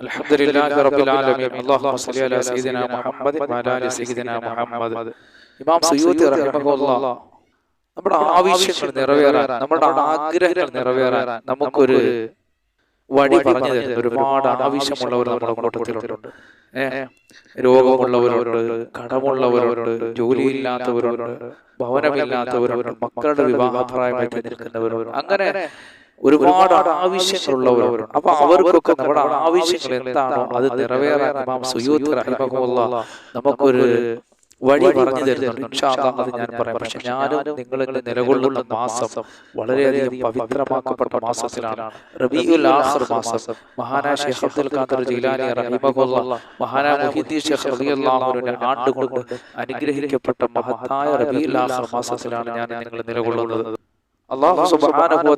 الحمد لله رب العالمين اللهم صل على سيدنا محمد وعلى ال سيدنا محمد ഇമാം സുയൂത്തി റഹിമഹുല്ല നമ്മുടെ ആവശ്യങ്ങൾ നിറവേറാൻ നമ്മുടെ ആഗ്രഹങ്ങൾ നിറവേറാൻ നമുക്കൊരു വഴി പറഞ്ഞു തരുന്ന ഒരുപാട് ആവശ്യമുള്ളവർ നമ്മുടെ കൂട്ടത്തിലുണ്ട് ഏഹ് രോഗമുള്ളവരുണ്ട് കടമുള്ളവരുണ്ട് ജോലിയില്ലാത്തവരുണ്ട് ഭവനമില്ലാത്തവരുണ്ട് മക്കളുടെ വിവാഹപ്രായമായി നിൽക്കുന്നവരുണ്ട് അങ്ങനെ ഒരുപാട് ആവശ്യങ്ങളുള്ളവരുണ്ട്. അപ്പൊ അവർക്കൊക്കെ നമ്മുടെ ആവശ്യങ്ങൾ എന്താണോ അത് നിറവേറാൻ ഇമാം സുയൂത്ത് റഹിമഹുല്ല നമുക്കൊരു വഴി പറഞ്ഞു തരുന്നുണ്ട്. അത് ഞാൻ പറയാം. പക്ഷെ ഞാനും നിങ്ങളിൽ നിലകൊള്ളുന്ന മാസം വളരെയധികം പവിത്രമാക്കപ്പെട്ട മാസത്തിലാണ്. മാസം. മഹാനായ ഷെയ്ഖ് അബ്ദുൽ ഖാദർ ജീലാനി റഹിമഹുല്ല. മഹാനായ മുഹീദ്ദീൻ ഷെയ്ഖ് റളിയല്ലാഹു അൻഹുവിനെ ആണ്ടുകൊണ്ട് അനുഗ്രഹിക്കപ്പെട്ട മഹത്തായ റബീഉൽ ആഖിർ മാസത്തിലാണ് ഞാൻ നിങ്ങൾ നിലകൊള്ളുന്നത്. അള്ളാഹു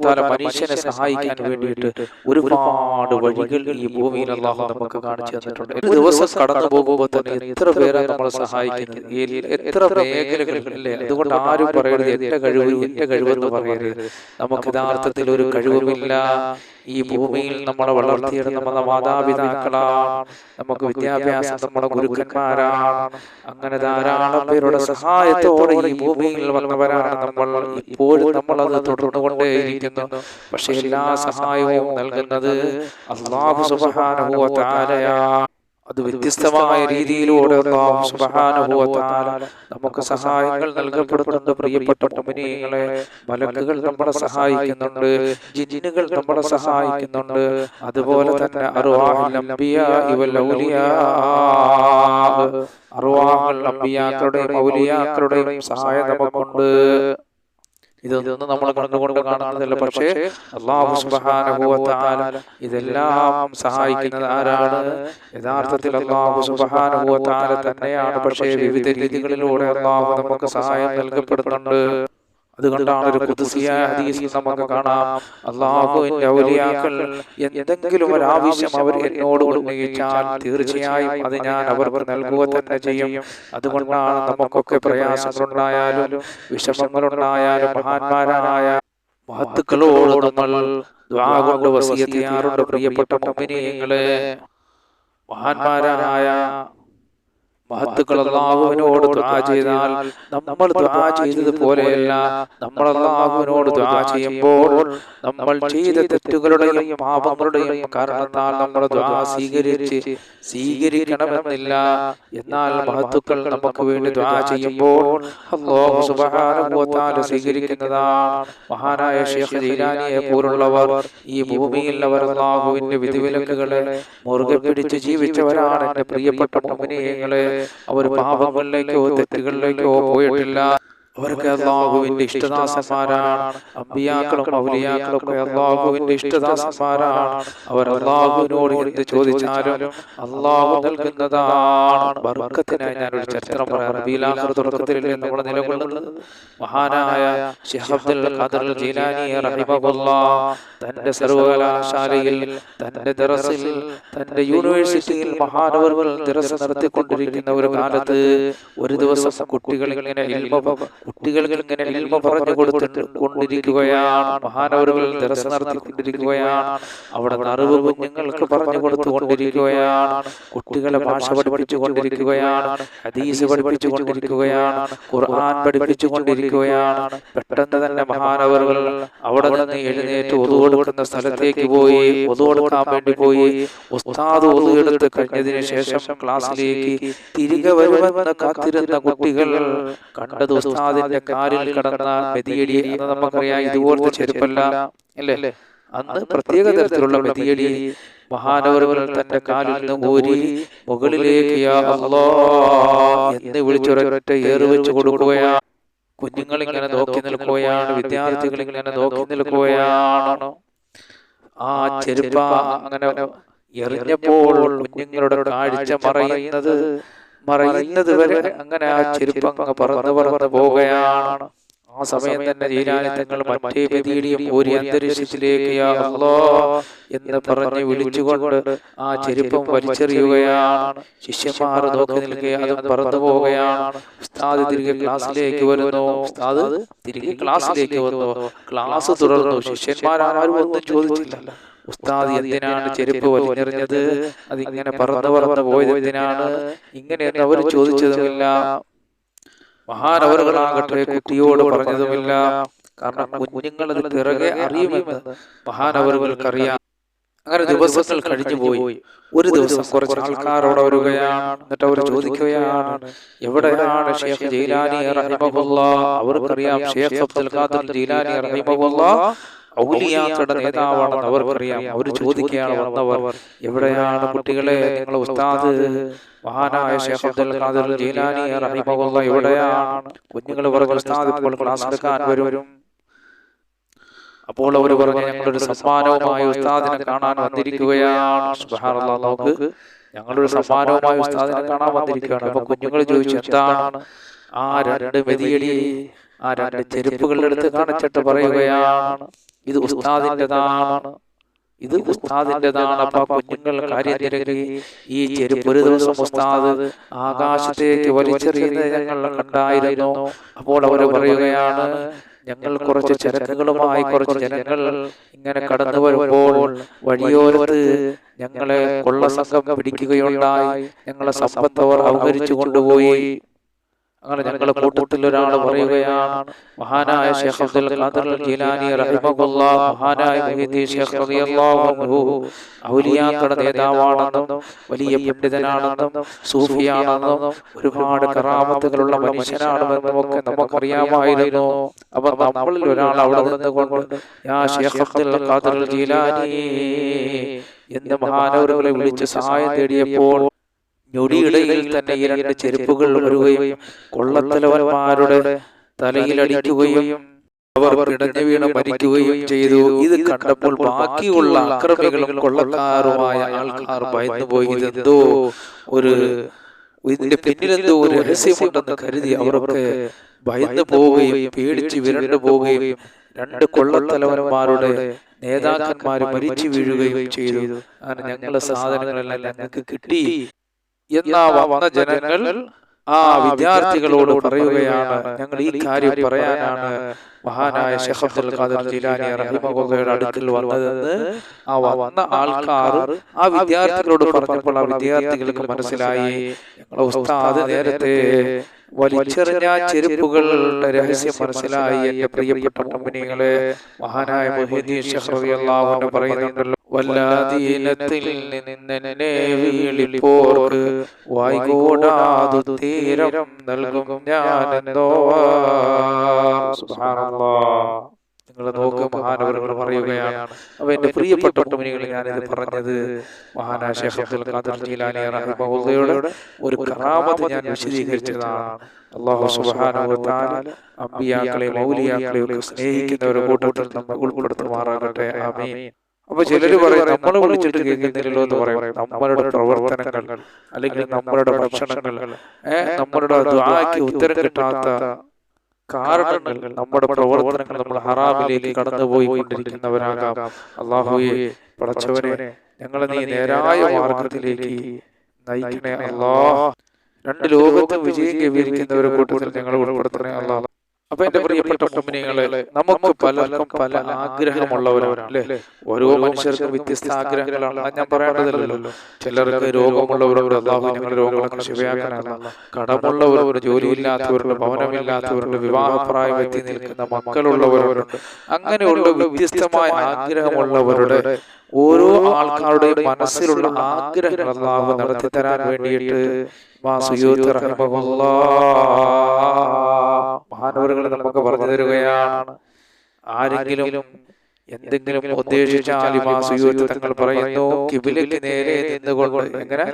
തആല മനുഷ്യനെ സഹായിക്കാൻ വേണ്ടിയിട്ട് ഒരുപാട് വഴികൾ ഈ ഭൂമിയിൽ അള്ളാഹു നമുക്ക് കാണിച്ചു തന്നിട്ടുണ്ട്. ഒരു ദിവസം കടന്നു പോകുമ്പോൾ തന്നെ എത്ര പേരെ നമ്മളെ സഹായിക്കുന്നത്? എത്ര മേഖലകളിലെ അതുകൊണ്ട് ആരും പറയരുത്. എന്റെ കഴിവ് എന്റെ കഴിവെന്ന് പറയരുത്. നമുക്ക് യഥാർത്ഥത്തിൽ ഒരു കഴിവുമില്ല. ഈ ഭൂമിയിൽ നമ്മളെ വളർത്തിയത് നമ്മുടെ മാതാപിതാക്കളാണ്. നമുക്ക് വിദ്യാഭ്യാസം നമ്മുടെ ഗുരുക്കന്മാരാണ്. അങ്ങനെ ധാരാളം പേരുടെ സഹായത്തോടെ ഈ ഭൂമിയിൽ വന്നവരാണ് നമ്മൾ. ഇപ്പോഴും നമ്മളത് തുടർന്നുകൊണ്ടേയിരിക്കുന്നു. പക്ഷെ എല്ലാ സഹായവും നൽകുന്നത് അള്ളാഹു തആലയാണ്. അത് വ്യത്യസ്തമായ രീതിയിലൂടെ നമുക്ക് സഹായങ്ങൾ നൽകപ്പെടുന്നുണ്ട് പ്രിയപ്പെട്ട മുഅ്മിനീങ്ങളെ മലക്കുകൾ നമ്മളെ സഹായിക്കുന്നുണ്ട് ജിജിനുകൾ നമ്മളെ സഹായിക്കുന്നുണ്ട്. അതുപോലെ തന്നെ അംബിയാക്കളുടെയും ഔലിയാക്കളുടെയും സഹായം നമുക്കുണ്ട്. ഇതൊന്നും നമ്മൾ കണ്ടുകൊണ്ട് കാണുന്നതല്ല. പക്ഷേ അള്ളാഹു സുബാനുഭവത്താല ഇതെല്ലാം സഹായിക്കുന്നത് ആരാണ്? യഥാർത്ഥത്തിൽ അള്ളാഹു സുബാനുഭവത്താല തന്നെയാണ്. പക്ഷേ വിവിധ രീതികളിലൂടെ അള്ളാഹു നമുക്ക് സഹായം നൽകപ്പെടുന്നുണ്ട്. അതുകൊണ്ടാണ് ഒരു കുതിസിയായ ഹദീസ് നമുക്ക് കാണാം. അള്ളാഹുവിന്റെ ഔലിയാക്കൾ എന്തെങ്കിലും ഒരു ആവശ്യം അവർ എന്നോട് ഉന്നയിച്ചാൽ തീർച്ചയായും അത് ഞാൻ അവർക്ക് നൽകുക തന്നെ ചെയ്യും. അതുകൊണ്ടാണ് നമുക്കൊക്കെ പ്രയാസങ്ങളുണ്ടായാലും വിഷമങ്ങളുണ്ടായാലും മഹാന്മാരായ മഹത്തുക്കളോട് നമ്മൾ കൊണ്ട് ചെയ്യാറുണ്ട് പ്രിയപ്പെട്ട മുഅ്മിനീങ്ങളെ. മഹാന്മാരായ മഹത്തുക്കൾ അള്ളാഹുവിനോട് ദുആ ചെയ്താൽ നമ്മൾ ദുആ ചെയ്തതുപോലെയല്ല നമ്മൾ അള്ളാഹുവിനോട് ദുആ ചെയ്യുമ്പോൾ നമ്മൾ ചെയ്ത തെറ്റുകളുടെയും പാപങ്ങളുടെയും കാരണത്താൽ നമ്മൾ ദുആ സ്വീകരിച്ച് സ്വീകരിക്കണമെന്നില്ല. എന്നാൽ മഹത്തുക്കൾ നമുക്ക് വേണ്ടി ദുആ ചെയ്യുമ്പോൾ അല്ലാഹു സുബ്ഹാനഹു വ തആല സ്വീകരിക്കുന്നതാണ്. മഹാനായ ഷെയ്ഖ് ജീലാനിയെ പോലുള്ളവർ ഈ ഭൂമിയിൽ അവർ അള്ളാഹുവിന്റെ വിധിവിലക്കുകളെ മുറുകെ പിടിച്ച് ജീവിച്ചവരാണ് എന്റെ പ്രിയപ്പെട്ട മുഅ്മിനീങ്ങളെ അവർ പാപങ്ങളിലേക്കോ തെറ്റുകളിലേക്കോ പോയിട്ടില്ല. അവർക്ക് അള്ളാഹുവിന്റെ ഇഷ്ടദാസന്മാരാണ്. അബിയാക്കളും ഔലിയാക്കളും ഒക്കെ അള്ളാഹുവിന്റെ ഇഷ്ടദാസന്മാരാണ്. അവർ അള്ളാഹുവിനോട് എന്ത് ചോദിച്ചാലും അള്ളാഹു നൽകുന്നതാണ്. ബർക്കത്തിനായി ഞാനൊരു ചരിത്രം പറയാം. റബീലാഖർ തുടക്കത്തിലല്ലേ നമ്മൾ നിലകൊള്ളുന്നത് മഹാനായ ഷിഹബ്ദുൽ ഖാദർ ജീലാനി റഹിമഹുല്ലാ തന്റെ സർവകലാശാലയിൽ തന്റെ ദറസിൽ തന്റെ യൂണിവേഴ്സിറ്റിയിൽ മഹാനവർ ദറസ് നടത്തിക്കൊണ്ടിരിക്കുന്ന ഒരു കാലത്ത് ഒരു ദിവസം കുട്ടികളിങ്ങനെ കുട്ടികൾക്ക് ഇങ്ങനെ ഇൽമ പറഞ്ഞു കൊടുത്തിട്ട് കൊണ്ടിരിക്കുകയാണ്. മഹാനവരുകൾ ദറസ് നടത്തിക്കൊണ്ടിരിക്കുകയാണ്. അവിടെ അറിവ് കുഞ്ഞുങ്ങൾക്ക് പറഞ്ഞു കൊടുത്തുകൊണ്ടിരിക്കുകയാണ് കുട്ടികളെ ഭാഷ പഠിപ്പിച്ചു കൊണ്ടിരിക്കുകയാണ്. ഹദീസ് പഠിപ്പിച്ചു കൊണ്ടിരിക്കുകയാണ്. ഖുർആൻ പഠിപ്പിച്ചു കൊണ്ടിരിക്കുകയാണ്. പെട്ടെന്ന് തന്നെ മഹാനവറുകൾ അവിടെ നിന്ന് എഴുന്നേറ്റ് ഒതു കൊടുക്കുന്ന സ്ഥലത്തേക്ക് പോയി ഒതു കൊടുക്കാൻ വേണ്ടി പോയി. ഉസ്താദ് ഒതു എടുത്ത് കഴിഞ്ഞതിന് ശേഷം ക്ലാസ്സിലേക്ക് തിരികെ വരുമെന്ന് കാത്തിരുന്ന കുട്ടികൾ കണ്ടത് ഉസ്താദിന്റെ കാലിൽ കടന്ന മെതിയടി എന്ന് നമുക്കറിയാം. ഇതുപോലത്തെ ചെരുപ്പല്ല. അല്ലേ? അന്ന് പ്രത്യേക തരത്തിലുള്ള മെതിയടി മഹാനവറുകൾ തന്റെ കാലിൽ നിന്ന് ഊരി മുകളിലേക്ക് എന്ന് വിളിച്ചൊരൊറ്റ ഏറ് കൊടുക്കുകയാ കൊടുക്കുകയാണ്. കുഞ്ഞുങ്ങൾ ഇങ്ങനെ നോക്കി നിൽക്കുകയാണ്. വിദ്യാർത്ഥികൾ ഇങ്ങനെ നോക്കി നിൽക്കുകയാണ്. ആ ചെരുപ്പ അങ്ങനെ എറിഞ്ഞപ്പോൾ കുഞ്ഞുങ്ങളുടെ കാഴ്ച മറയുന്നത് മറയുന്നത് വരെ അങ്ങനെ ആ ചെരുപ്പ് അങ്ങ് പറന്ന് പറന്ന് പോവുകയാണ്. ആ സമയം തന്നെ ജീരാനി മറ്റേ വ്യതിയിടിയും ഒരു അന്തരീക്ഷത്തിലേക്ക് എന്ന് പറഞ്ഞ് വിളിച്ചുകൊണ്ട് ആ ചെരുപ്പം വലിച്ചെറിയുകയാണ്. ശിഷ്യന്മാർ നോക്കി നിൽക്കുക അത് പറന്നു പോവുകയാണ്. ഉസ്താദ് തിരികെ ക്ലാസ്സിലേക്ക് വരുന്നു. ഉസ്താദ് തിരികെ ക്ലാസ്സിലേക്ക് വന്നു. ക്ലാസ് തുടർന്നു. ശിഷ്യന്മാരാരും ഒന്നും ചോദിച്ചില്ല. ഉസ്താദ് എന്തിനാണ് ചെരുപ്പ് വലിഞ്ഞെറിഞ്ഞത്? അതിങ്ങനെ ഇങ്ങനെ പറന്ന് പറന്ന് പോയത് എന്തിനാണ് ഇങ്ങനെയൊന്നും അവർ ചോദിച്ചതുമില്ല. മഹാനവറുകളാകട്ടെ കുട്ടിയോട് പറഞ്ഞതുമില്ല. കാരണം കുഞ്ഞുങ്ങൾ അത് പിറകെ അറിയുമെന്ന് മഹാനവറുകൾക്കറിയാം. അങ്ങനെ ദിവസങ്ങൾ കഴിഞ്ഞു പോയി ഒരു ദിവസം കുറച്ച് ആൾക്കാരോട് വരുകയാണ് എന്നിട്ട് അവർ ചോദിക്കുകയാണ് എവിടെയാണ് ഷേഖ് ജയിലാനി റഹിമഹുല്ല? അവർക്കറിയാം ഷേഖ് അബ്ദുൽ ഖാദിർ ജൈലാനി റഹിമഹുല്ല. ഔലിയാക്കളുടെ നേതാവാണെന്ന് അവർക്കറിയാം. അവർ ചോദിക്കുകയാണ് വന്നവർ എവിടെയാണ് കുട്ടികളെ നിങ്ങളെ ഉസ്താദ് മഹാനായ ഷേഖ് അബ്ദുൽ ഖാദിർ ജീലാനി റഹിമഹുള്ള എവിടെയാണ് കുഞ്ഞുങ്ങൾ പറഞ്ഞു ഉസ്താദ് ഇപ്പോൾ ക്ലാസ് എടുക്കാൻ വരും. അപ്പോൾ അവർ പറഞ്ഞു ഞങ്ങളൊരു സമ്മാനവുമായി ഉസ്താദിനെ കാണാൻ വന്നിരിക്കുകയാണ്. നോക്ക് ഞങ്ങളൊരു സമ്മാനവുമായി ഉസ്താദിനെ കാണാൻ വന്നിരിക്കുകയാണ്. അപ്പൊ കുഞ്ഞുങ്ങൾ ചോദിച്ചു എന്താണ് ആ രണ്ട് മെതിയടി ആ രണ്ട് ചെരുപ്പുകളെടുത്ത് കാണിച്ചിട്ട് പറയുകയാണ്. ഇത് ഉസ്താദിന്റെതാണ് ഇത് ഉസ്താദിന്റെതാണ് അപ്പൊ കുഞ്ഞുങ്ങൾ കാര്യം തിരക്കി. ഈ ചെരുപ്പ് ഒരു ദിവസം ഉസ്താദ് ആകാശത്തേക്ക് വലിച്ചെറിയുന്നത് ഞങ്ങൾ കണ്ടായിരുന്നു അപ്പോൾ അവർ പറയുകയാണ് ഞങ്ങൾ കുറച്ച് ചരക്കുകളുമായി കുറച്ച് ജനങ്ങൾ ഇങ്ങനെ കടന്നു വരുമ്പോൾ വഴിയോരത്ത് ഞങ്ങളെ കൊള്ള സംഘം പിടിക്കുകയുണ്ടായി. ഞങ്ങളെ സമ്പത്ത് അവർ അപഹരിച്ചു കൊണ്ടുപോയി. അങ്ങനെ ഞങ്ങളുടെ കൂട്ടത്തിൽ ഒരാൾ പറയുകയാണ് മഹാനായ ഷേഖ് അബ്ദുൽ ഖാദർ ജീലാനി റഹിമഹുല്ലാ മഹാനായ മുഹീദ്ദീൻ ഷേഖ് റളിയല്ലാഹു അൻഹു ഔലിയാക്കളുടെ നേതാവാണെന്നും വലിയ പണ്ഡിതനാണെന്നും സൂഫിയാണെന്നും ഒരുപാട് കറാമത്തുകളുള്ള മനുഷ്യനാണെന്നും ഒക്കെ നമുക്കറിയാമായിരുന്നു. അപ്പൊ നമ്മളിൽ ഒരാൾ അവിടെ നിന്നുകൊണ്ട് യാ ഷേഖ് അബ്ദുൽ ഖാദർ ജീലാനി എന്ന് മഹാനവരുകളെ വിളിച്ച് സഹായം തേടിയപ്പോൾ ഞൊടിയിടയിൽ തന്നെ ഈ രണ്ട് ചെരുപ്പുകൾ വരുകയും കൊള്ളത്തലവന്മാരുടെ തലയിലടിക്കുകയും അവർ ഇടഞ്ഞ് വീണ് മരിക്കുകയും ചെയ്തു. ഇത് കണ്ടപ്പോൾ ബാക്കിയുള്ള അക്രമികളും കൊള്ളക്കാരുമായ ആൾക്കാർ ഭയന്നുപോയി ഇതെന്തോ ഒരു ഇതിന്റെ പിന്നിലെന്തോ ഒരു രഹസ്യമുണ്ടെന്ന് കരുതി അവരൊക്കെ ഭയന്നു പോവുകയും പേടിച്ച് വിരണ്ടു പോവുകയും രണ്ട് കൊള്ളത്തലവന്മാരുടെ നേതാക്കന്മാർ മരിച്ചു വീഴുകയും ചെയ്തു. അങ്ങനെ ഞങ്ങളുടെ സാധനങ്ങളെല്ലാം ഞങ്ങൾക്ക് കിട്ടി. എന്നാ വന്ന ജനങ്ങൾ ആ വിദ്യാർത്ഥികളോട് പറയുകയാണ്. ഞങ്ങൾ ഈ കാര്യം പറയാനാണ്. മഹാനായ ഷെഖ് അബ്ദുൽ ഖാദർ ജിലാനി റഹിമഹുല്ലയുടെ അടുക്കൽ വന്നതെന്ന് ആ വന്ന ആൾക്കാർ ആ വിദ്യാർത്ഥികളോട് പറഞ്ഞപ്പോൾ ആ വിദ്യാർത്ഥികൾക്ക് മനസ്സിലായി. അത് ഉസ്താദ് നേരത്തെ വലിച്ചെറിഞ്ഞ ചെരുപ്പുകളുടെ രഹസ്യം മനസ്സിലായി എന്റെ പ്രിയപ്പെട്ട കമ്പനികളെ മഹാനായ മുഹീദ്ദീൻ റളിയല്ലാഹു അൻഹു പറയുന്നുണ്ടല്ലോ. വല്ലാദീനത്തിൽ നിന്നെ വീളിപ്പോർക്ക് വായിക്കൂടാതു തീരം നൽകും ഞാനെന്തോ. നിങ്ങൾ നോക്ക് മഹാനവരങ്ങൾ പറയുകയാണ്. അപ്പൊ എന്റെ പ്രിയപ്പെട്ട മുനികളിൽ ഞാനിത് പറഞ്ഞത് റഹിമഹുല്ലയുടെ ഒരു കറാമത്ത് ഞാൻ വിശദീകരിച്ചതാണ്. അള്ളാഹു തആല അമ്പിയാക്കളെ മൗലിയാക്കളെ ഒക്കെ സ്നേഹിക്കുന്ന ഒരു കൂട്ടത്തിൽ നമ്മൾ ഉൾപ്പെടുത്തുമാറാകട്ടെ. ആമീൻ. അപ്പൊ ചിലര് പറയും നമ്മൾ വിളിച്ചിട്ട് കേൾക്കുന്നില്ലല്ലോ എന്ന് പറയും. നമ്മളുടെ പ്രവർത്തനങ്ങൾ അല്ലെങ്കിൽ നമ്മളുടെ ഭക്ഷണങ്ങൾ നമ്മളുടെ ദ്വാക്ക് ഉത്തരം കിട്ടാത്ത കാരണങ്ങൾ നമ്മുടെ പ്രവർത്തനങ്ങൾ നമ്മൾ ഹറാമിലേക്ക് കടന്നുപോയി കൊണ്ടിരിക്കുന്നവരാകാം അള്ളാഹുയെ പടച്ചവനെ ഞങ്ങളെ നീ നേരായ മാർഗത്തിലേക്ക് നയിക്കണേ അള്ളാഹ് രണ്ട് ലോകത്തും വിജയം കൈവരിക്കുന്നവരെ കൂട്ടത്തിൽ ഞങ്ങൾ ഉൾപ്പെടുത്തണേ അല്ലാ അപ്പൊ എന്റെ പ്രിയപ്പെട്ട കമ്പനികളെ നമുക്ക് പലർക്കും പല ആഗ്രഹമുള്ളവരാണ് അല്ലെ? ഓരോ മനുഷ്യർക്കും വ്യത്യസ്ത ആഗ്രഹങ്ങളാണ്. ഞാൻ പറയേണ്ടതല്ലോ ചിലർക്ക് രോഗമുള്ളവരോ അള്ളാഹു ഞങ്ങളുടെ രോഗങ്ങളൊക്കെ ശിവയാക്കാനല്ല കടമുള്ളവരുണ്ട് ജോലിയില്ലാത്തവരുണ്ട് ഭവനമില്ലാത്തവരുണ്ട് വിവാഹപ്രായം എത്തി നിൽക്കുന്ന മക്കളുള്ളവരുണ്ട്. അങ്ങനെയുള്ള വ്യത്യസ്തമായ ആഗ്രഹമുള്ളവരുടെ ഓരോ ആൾക്കാരുടെയും മനസ്സിലുള്ള ആഗ്രഹങ്ങൾ അള്ളാഹു നടത്തി തരാൻ വേണ്ടിയിട്ട് മഹാനവറുകൾ നമുക്ക് പറഞ്ഞു തരുകയാണ്. ആരെങ്കിലും എന്തെങ്കിലും ഉദ്ദേശിച്ചാൽ തങ്ങൾ പറയുന്നു കിബിലയ്ക്ക് നേരെ നിന്നുകൊണ്ട് എങ്ങനെ?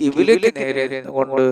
കിബിലയ്ക്ക് നേരെ നിന്നുകൊണ്ട്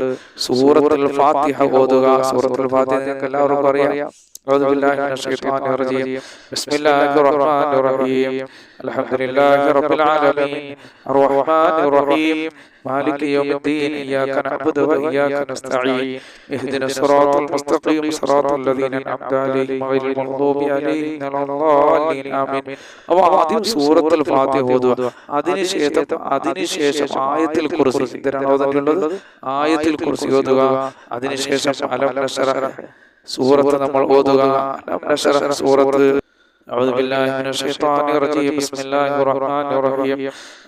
സൂറത്തുൽ ഫാത്തിഹ ഓതുക. സൂറത്തുൽ ഫാത്തിഹ നിങ്ങൾക്ക് എല്ലാവർക്കും അറിയാം. أعوذ بالله من الشيطان الرجيم بسم الله الرحمن الرحيم الحمد لله رب العالمين الرحمن الرحيم مالك يوم الدين إياك نعبد وإياك نستعين اهدنا الصراط المستقيم صراط الذين أنعمت عليهم غير المغضوب عليهم ولا الضالين آمين അപ്പോൾ ആദ്യം സൂറത്തുൽ ഫാത്തിഹ ഓതുക അതിനുശേഷം അതിനുശേഷം ആയത്തിൽ കുറിച്ച് എന്തിനാണ് ഓതാനുള്ളത് ആയത്തിൽ കുറിച്ച് ഓതുക അതിനുശേഷം അലം നശറ സൂറത്ത് നമ്മൾ ഓതുക. സൂറത്ത് أعوذ بالله من الشيطان الرجيم بسم الله الرحمن الرحيم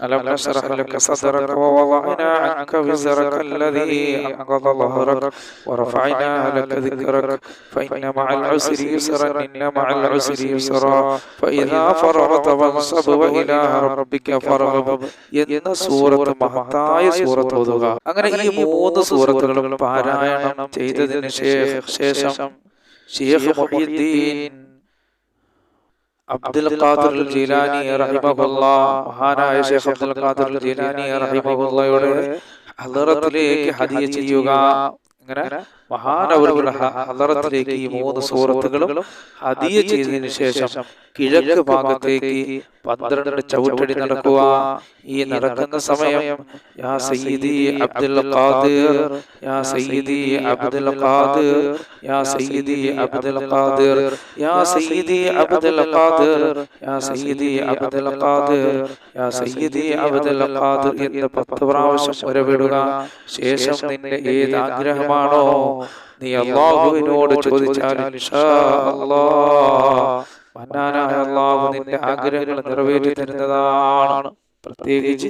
ألم نشرح لك صدرك ووضعنا عنك وزرك الذي أنقض ظهرك ورفعنا لك ذكرك فإن مع العسر يسرا إن مع العسر يسرا فإذا فرغت فانصب وإلى ربك فارغب എന്ന സൂറത്ത് മഹത്തായ സൂറത്ത് ഓതുക അങ്ങനെ ഈ മൂന്ന് സൂറത്തുകളും പാരായണം ചെയ്തതിന് ശേഷം ഷേഖ് മുഹീദ്ദീൻ അബ്ദുൽ ഖാദിർ ജീലാനി റഹിമഹുല്ല മഹാനായ ഷേഖ് അബ്ദുൽ ഖാദിർ ജീലാനി റഹിമഹുല്ലയുടെ ഹദറത്തിലേക്ക് ഹദിയ ചെയ്യുക. അങ്ങനെ മഹാനവരുടെ ഹദറത്തിലേക്ക് ഈ മൂന്ന് സൂറത്തുകളും ഹദിയ ചെയ്തതിന് ശേഷം കിഴക്ക് ഭാഗത്തേക്ക് പന്ത്രണ്ട് ചവിട്ടടി നടക്കുക. ഈ നടക്കുന്ന സമയം യാ സയ്യിദി അബ്ദുൽ ഖാദിർ യാ സയ്യിദി അബ്ദുൽ ഖാദിർ യാ സയ്യിദി അബ്ദുൽ ഖാദിർ യാ സയ്യിദി അബ്ദുൽ ഖാദിർ യാ സയ്യിദി അബ്ദുൽ ഖാദിർ യാ സയ്യിദി അബ്ദുൽ ഖാദിർ എന്ന് പത്ത് പ്രാവശ്യം ഉരവിടുക. ശേഷം നിന്റെ ഏത് ആഗ്രഹമാണോ നീ അള്ളാഹുവിനോട് ചോദിച്ചാൽ മന്നാനായ അള്ളാഹു നിന്റെ ആഗ്രഹങ്ങൾ നിറവേറ്റി തരുന്നതാണ് പ്രത്യേകിച്ച്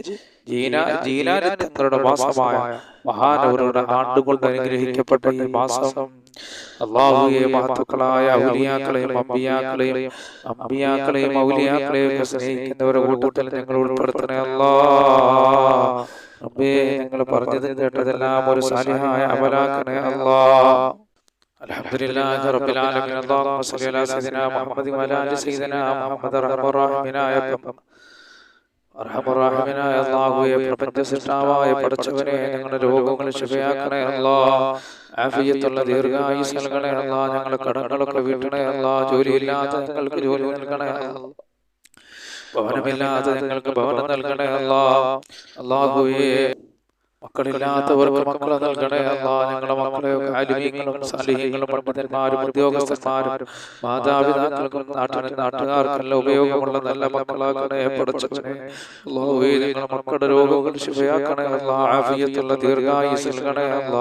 ജീന ജീനാരി തങ്ങളുടെ മാസമായ മഹാനവരുടെ ആണ്ടുകൊണ്ട് അനുഗ്രഹിക്കപ്പെട്ട ഈ മാസം അള്ളാഹുയെ മഹത്തുക്കളായ ഔലിയാക്കളെയും അമ്പിയാക്കളെയും അമ്പിയാക്കളെയും ഔലിയാക്കളെയും സ്നേഹിക്കുന്നവരുടെ കൂട്ടത്തിൽ ഞങ്ങൾ ഉൾപ്പെടുത്തണേ. അല്ലാ റബ്ബേ ഞങ്ങൾ പറഞ്ഞതും കേട്ടതെല്ലാം ഒരു സാലിഹായ അമലാക്കണേ അല്ലാ الحمد لله رب العالمين اللهم صل على سيدنا محمد وعلى ال سيدنا محمد ارحم الراحمين അർഹമറാഹിമനായ അള്ളാഹുയെ പ്രപഞ്ച സൃഷ്ടാവായ പഠിച്ചവനെ ഞങ്ങളുടെ രോഗങ്ങൾ ശുഭയാക്കണേ അല്ലാ ആഫിയത്തുള്ള ദീർഘായുസ് നൽകണേ അല്ലാ ഞങ്ങളുടെ കടങ്ങളൊക്കെ വീട്ടണേ അല്ലാ ജോലിയില്ലാത്ത ഞങ്ങൾക്ക് ജോലി നൽകണേ ഭവനമില്ലാത്ത നിങ്ങൾക്ക് ഭവനം നൽകണേ അല്ലാ. അള്ളാഹുയെ മക്കളില്ലാത്തവർക്ക് മക്കളെ നൽകണേ അല്ല. ഞങ്ങളുടെ മക്കളെ ആലിമീങ്ങളും സാലിഹ്യങ്ങളും പണ്ഡിതന്മാരും ഉദ്യോഗസ്ഥന്മാരും മാതാപിതാക്കൾക്കും നാട്ടിലെ നാട്ടുകാർക്കെല്ലാം ഉപയോഗമുള്ള നല്ല മക്കളാക്കണേ പഠിച്ചവനെ അല്ലാഹുവേ ഞങ്ങളുടെ മക്കളുടെ രോഗങ്ങൾ ശുഭയാക്കണേ അല്ല. ആഫിയത്തുള്ള ദീർഘായുസ് നൽകണേ അല്ല.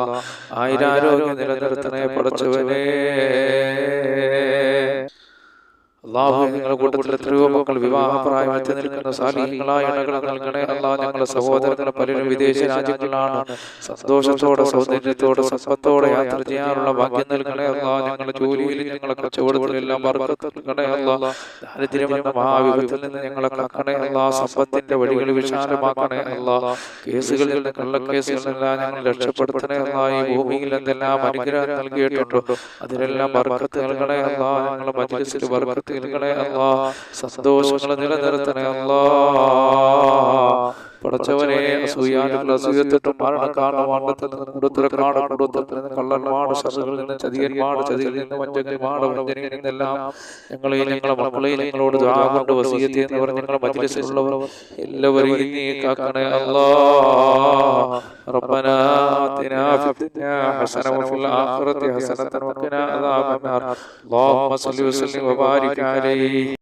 ആയിരാരോഗ്യം നിലനിർത്തണേ പഠിച്ചവനെ. അള്ളാഹു നിങ്ങളുടെ കൂട്ടത്തിൽ എത്രയോ മക്കൾ വിവാഹപ്രായം നിൽക്കുന്ന സാലിഹ്യങ്ങളായ ഇണകൾ നൽകണേ അല്ലാ ഞങ്ങളുടെ സഹോദരങ്ങളെ പലരും വിദേശ രാജ്യങ്ങളിലാണ് സന്തോഷത്തോടെ സൗന്ദര്യത്തോടെ സമ്പത്തോടെ യാത്ര ചെയ്യാനുള്ള ഭാഗ്യം നൽകണേ അല്ലാ ഞങ്ങളുടെ ജോലിയിൽ ഞങ്ങളുടെ കച്ചവടത്തിലെല്ലാം വർഗത്ത് നൽകണേ അല്ലാ ദാരിദ്ര്യമെന്ന മഹാവിഭത്തിൽ നിന്ന് ഞങ്ങളെ കാക്കണേ അല്ലാ സമ്പത്തിന്റെ വഴികൾ വിശാലമാക്കണേ അല്ലാ കേസുകളിൽ നിന്ന് കള്ളക്കേസുകളിൽ ഞങ്ങൾ രക്ഷപ്പെടുത്തണേ അല്ലാ ഈ ഭൂമിയിൽ എന്തെല്ലാം അനുഗ്രഹം നൽകിയിട്ടുണ്ടോ? അതിനെല്ലാം വർഗത്ത് നൽകണേ അല്ലാ ഞങ്ങളുടെ മജ്ലിസിൽ വർഗത്ത് നൽകണേ അല്ലാ സന്തോഷങ്ങൾ നിലനിർത്തണേ അല്ലാ പടച്ചവനെ അസൂയാനുകൾ അസൂയത്തിട്ടും മരണം കാണുവാണ്ടത്തിൽ നിന്ന് കൊടുത്തുര കാണ കൊടുത്തിൽ നിന്ന് കള്ളന്മാട് ശറുകളിൽ നിന്ന് ചതിയന്മാട് ചതികളിൽ നിന്ന് വഞ്ചകന്മാട് വഞ്ചനയിൽ നിന്നെല്ലാം ഞങ്ങളെയും ഞങ്ങളെ മക്കളെയും ഞങ്ങളോട് കൊണ്ട് വസീയത്തി എന്ന് പറഞ്ഞ് ഞങ്ങളെ മജ്ലിസിലുള്ളവർ എല്ലാവരെയും നീ കാക്കണേ അല്ലാ ربنا آتنا في الدنيا حسنة وفي الآخرة حسنة وقنا عذاب النار اللهم صل وسلم وبارك عليه